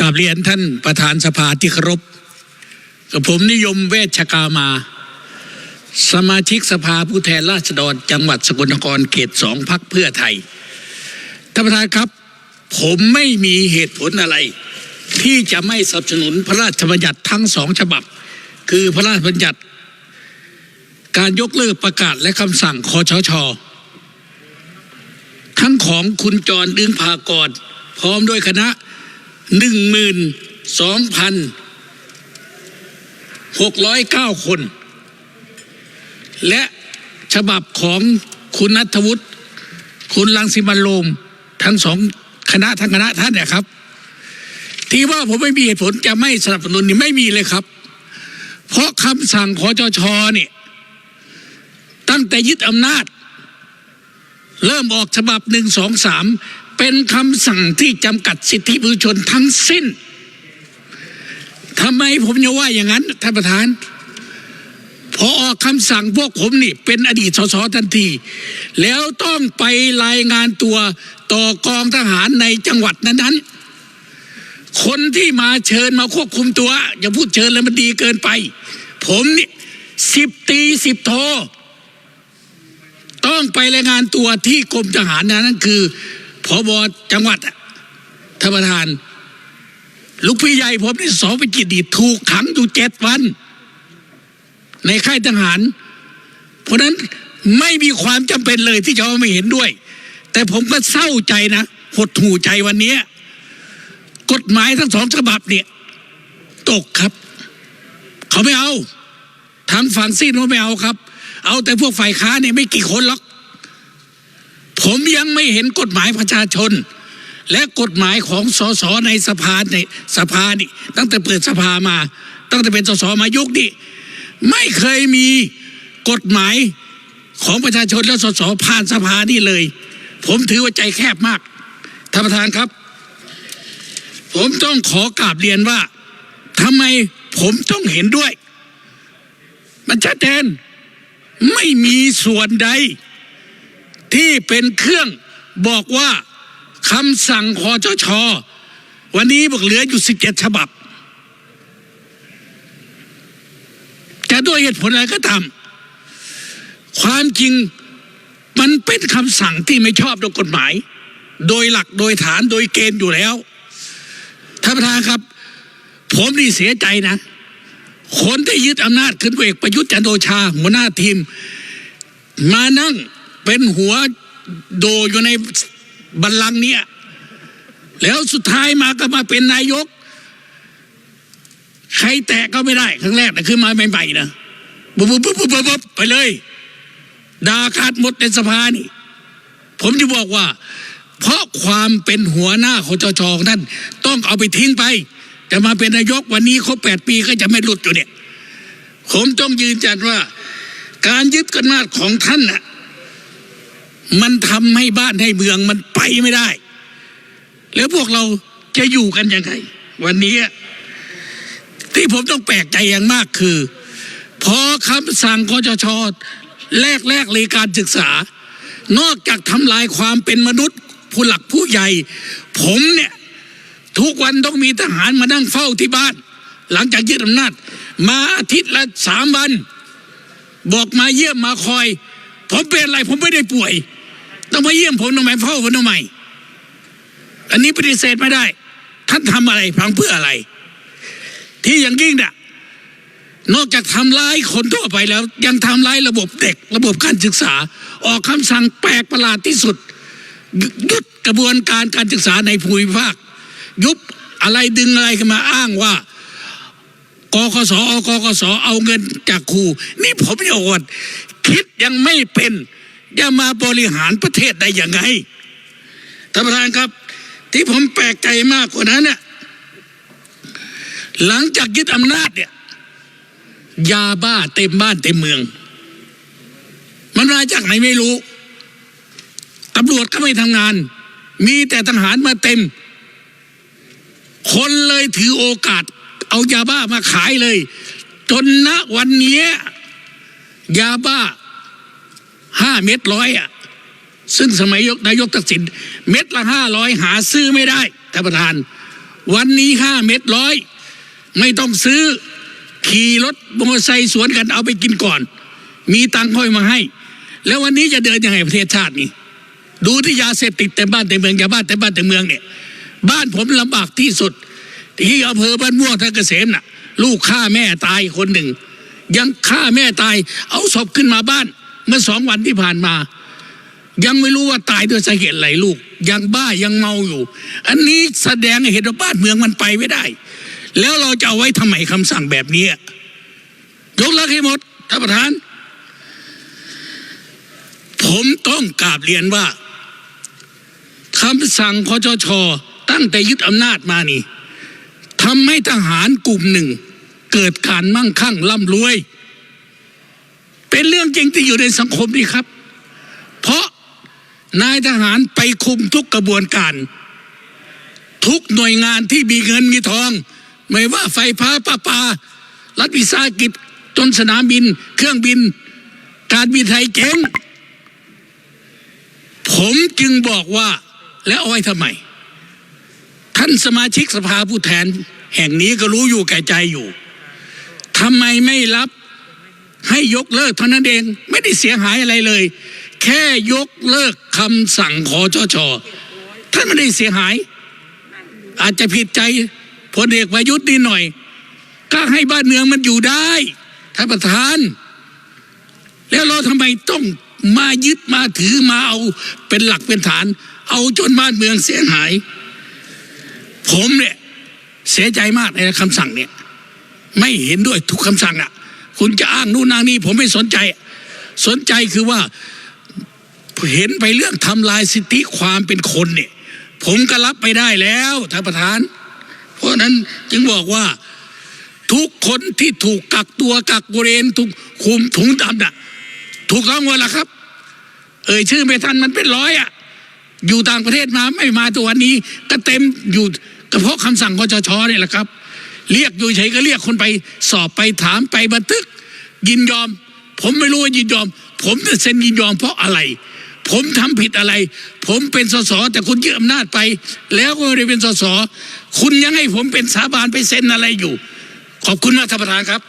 กราบเรียนท่านประธานสภาที่เคารพกับผมนิยมเวชกามา สมาชิกสภาผู้แทนราษฎรจังหวัดสกลนครเขตสองพักเพื่อไทยท่านประธานครับ ผมไม่มีเหตุผลอะไร ที่จะไม่สนับสนุนพระราชบัญญัติทั้งสองฉบับ คือพระราชบัญญัติ การยกเลิกประกาศและคำสั่งคอชชทั้งของคุณจรดึงพากรพร้อมด้วยคณะ หนึ่งหมื่นสองพันหกร้อยเก้าคน และฉบับของคุณนัทวุฒิคุณลังสิมันโรมทั้งสองคณะทั้งคณะท่านเนี่ยครับ ที่ว่าผมไม่มีเหตุผลจะไม่สนับสนุนนี่ไม่มีเลยครับ เพราะคำสั่งขอจชนี่ตั้งแต่ยึดอำนาจ เริ่มออกฉบับหนึ่งสองสาม เป็นคำสั่งที่จำกัดสิทธิประชาชนทั้งสิ้นทำไมผมจะว่าอย่างนั้นท่านประธาน พอออกคำสั่งพวกผมนี่ เป็นอดีตสสทันที แล้วต้องไปรายงานตัวต่อกองทหารในจังหวัดนั้นๆ คนที่มาเชิญมาควบคุมตัว อย่าพูดเชิญเลยมันดีเกินไป ผมนี่สิบตีสิบโทต้องไปรายงานตัวที่กรมทหารนะนั่นคือ พบจังหวัดท่านประธาน ลูกพี่ใหญ่ผมนี่สองเป็นจิตดีถูกขังอยู่เจ็ดวัน ในค่ายทหาร เพราะนั้นไม่มีความจำเป็นเลยที่จะไม่เห็นด้วย แต่ผมก็เศร้าใจนะ หดหูใจวันนี้ กฎหมายทั้งสองฉบับเนี่ย ตกครับ เขาไม่เอาทางฝั่งซีนว่าไม่เอาครับ เอาแต่พวกฝ่ายค้าเนี่ยไม่กี่คนหรอก ผมยังไม่เห็นกฎหมายประชาชน และกฎหมายของสสในสภาในสภานี่ตั้งแต่เปิดสภามา ตั้งแต่เป็นสสมายุคนี่ไม่เคยมีกฎหมายของประชาชนและสสผ่านสภานี่เลย ผมถือว่าใจแคบมากท่านประธานครับ ผมต้องขอกราบเรียนว่าทำไมผมต้องเห็นด้วย มันชัดเจนไม่มีส่วนใด ที่เป็นเครื่องบอกว่าคำสั่งคอจชวันนี้บอกเหลืออยู่สิบเจ็ดฉบับ จะด้วยเหตุผลอะไรก็ตามความจริงมันเป็นคำสั่งที่ไม่ชอบโดยกฎหมาย โดยหลักโดยฐานโดยเกณฑ์อยู่แล้วท่านประธานครับ ผมนี่เสียใจนะ คนที่ยึดอำนาจขึ้นเอกประยุทธ์จันทร์โอชาหัวหน้าทีม มานั่ง เป็นหัวโดอยู่ในบัลลังก์เนี้ยแล้วสุดท้ายมาก็มาเป็นนายก ใครแตะก็ไม่ได้ ครั้งแรกนะคือมาใหม่ๆนะปุ๊บปุ๊บปุ๊บปุ๊บปุ๊บไปเลยด่าขาดหมดในสภานี่ ผมจะบอกว่า เพราะความเป็นหัวหน้าของจชของท่านต้องเอาไปทิ้งไป จะมาเป็นนายกวันนี้ครบแปดปีก็จะไม่หลุดอยู่เนี่ย ผมต้องยืนยันว่า การยึดอำนาจของท่านน่ะ มันทำให้บ้านให้เมืองมันไปไม่ได้ แล้วพวกเราจะอยู่กันยังไง วันนี้ ที่ผมต้องแปลกใจอย่างมากคือ พอคำสั่งคอจชแรกแรกเลยการศึกษา นอกจากทำลายความเป็นมนุษย์ผู้หลักผู้ใหญ่ ผมเนี่ย ทุกวันต้องมีทหารมานั่งเฝ้าที่บ้าน หลังจากยึดอำนาจ มาอาทิตย์ละสามวัน บอกมาเยี่ยมมาคอย ผมเป็นอะไรผมไม่ได้ป่วย ต้องมาเยี่ยมผมทำไมเฝ้าผมทำไมอันนี้ปฏิเสธไม่ได้ ท่านทำอะไรพังเพื่ออะไร ที่อย่างยิ่งเนี่ยนอกจากทำร้ายคนทั่วไปแล้ว ยังทำร้ายระบบเด็ก ระบบการศึกษา ออกคำสั่งแปลกประหลาดที่สุดยุดกระบวนการการศึกษาในภูมิภาค ยุบอะไรดึงอะไรกันมาอ้างว่ากกสอกกสเอาเงินจากครู นี่ผมจะอดคิดยังไม่เป็น จะมาบริหารประเทศได้ยังไงท่านประธานครับ ที่ผมแปลกใจมากกว่านั้นเนี่ยหลังจากยึดอำนาจเนี่ยยาบ้าเต็มบ้านเต็มเมือง มันมาจากไหนไม่รู้ตำรวจก็ไม่ทำงาน มีแต่ทหารมาเต็ม คนเลยถือโอกาส เอายาบ้ามาขายเลย จนณวันนี้ยาบ้า ห้าเม็ดร้อยอะซึ่งสมัยยกนายกตักสินเม็ดละห้าร้อยหาซื้อไม่ได้ท่านประธาน วันนี้ห้าเม็ดร้อยไม่ต้องซื้อขี่รถมอเตอร์ไซค์สวนกันเอาไปกินก่อน มีตังค์ค่อยมาให้ แล้ววันนี้จะเดินยังไงประเทศชาตินี้ดูที่ยาเสพติดเต็มบ้านเต็มเมืองยาบ้านเต็มบ้านเต็มเมืองเนี่ย บ้านผมลำบากที่สุด ที่อำเภอบ้านม่วงท่าเกษมน่ะ ลูกฆ่าแม่ตายคนหนึ่ง ยังฆ่าแม่ตาย เอาศพขึ้นมาบ้าน เมื่อสองวันที่ผ่านมา ยังไม่รู้ว่าตายด้วยสาเหตุอะไรลูก ยังบ้ายังเมาอยู่ อันนี้แสดงให้เห็นว่าบ้านเมืองมันไปไม่ได้ แล้วเราจะเอาไว้ทำไมคำสั่งแบบนี้ยกเลิกให้หมดท่านประธาน ผมต้องกราบเรียนว่าคำสั่งคอจชตั้งแต่ยึดอำนาจมานี่ทำให้ทหารกลุ่มหนึ่ง เกิดการมั่งคั่งร่ำรวย เป็นเรื่องจริงที่อยู่ในสังคมนี่ครับ เพราะนายทหารไปคุมทุกกระบวนการ ทุกหน่วยงานที่มีเงินมีทอง ไม่ว่าไฟฟ้าประปา รัฐวิสาหกิจจนสนามบิน เครื่องบิน การบินไทยเจ๊งผมจึงบอกว่าแล้วเอาไว้ทำไม ท่านสมาชิกสภาผู้แทน แห่งนี้ก็รู้อยู่แก่ใจอยู่ทำไมไม่รับ ให้ยกเลิกเท่านั้นเองไม่ได้เสียหายอะไรเลย แค่ยกเลิกคำสั่งขอชชท่านไม่ได้เสียหาย อาจจะผิดใจพลเอกประยุทธ์นิดหน่อย ก็ให้บ้านเมืองมันอยู่ได้ท่านประธาน แล้วเราทำไมต้องมายึดมาถือมาเอาเป็นหลักเป็นฐาน เอาจนบ้านเมืองเสียหาย ผมเนี่ยเสียใจมากในคำสั่งเนี่ย ไม่เห็นด้วยทุกคำสั่งอะ คุณจะอ้างนู่นอ้างนี่ผมไม่สนใจ สนใจคือว่าเห็นไปเรื่องทำลายสิทธิความเป็นคนเนี่ย ผมก็รับไม่ได้แล้วท่านประธาน เพราะนั้นจึงบอกว่าทุกคนที่ถูกกักตัวกักบริเวณถูกคุมถุงดำน่ะ ถูกต้องหมดละครับ เอ่ยชื่อไม่ทันมันเป็นร้อยอะ อยู่ต่างประเทศมาไม่มาตัววันนี้ ก็เต็มอยู่ก็เพราะคำสั่งคอจชเนี่ยแหละครับ เรียกอยู่เฉยก็เรียกคนไปสอบไปถามไปบันทึก ยินยอม ผมไม่รู้ว่ายินยอม ผมจะเซ็นยินยอมเพราะอะไร ผมทำผิดอะไร ผมเป็นสสแต่คุณยึดอำนาจไป แล้วก็ไม่ได้เป็นสสคุณยังให้ผมเป็นสาบานไปเซ็นอะไรอยู่ ขอบคุณมากท่านประธานครับ